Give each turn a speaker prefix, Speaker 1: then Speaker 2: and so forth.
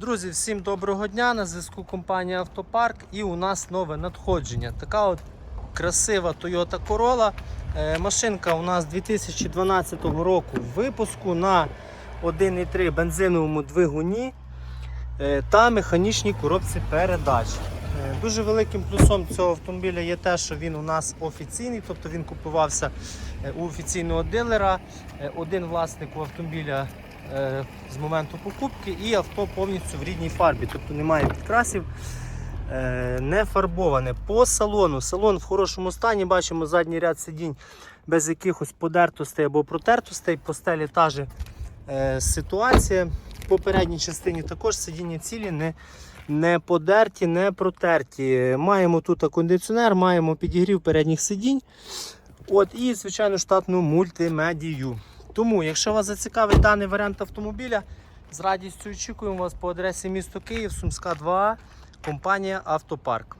Speaker 1: Друзі, всім доброго дня! На зв'язку компанія Автопарк і у нас нове надходження. Така от красива Toyota Corolla. Е, Машинка у нас 2012 року випуску на 1,3 бензиновому двигуні е, та механічній коробці передач. Е, Дуже великим плюсом цього автомобіля є те, що він у нас офіційний, тобто він купувався у офіційного дилера. Один власник у автомобіля з моменту покупки і авто повністю в рідній фарбі, тобто немає підкрасів, е, не фарбоване. По салону. Салон в хорошому стані, бачимо задній ряд сидінь без якихось подертостей або протертостей. По стелі та же е, ситуація. По передній частині також сидіння цілі, не, не подерті, не протерті. Маємо тут кондиціонер, маємо підігрів передніх сидінь. От, і, звичайно, штатну мультимедію. Тому, якщо вас зацікавить даний варіант автомобіля, з радістю очікуємо вас по адресі місто Київ, Сумська 2, компанія Автопарк.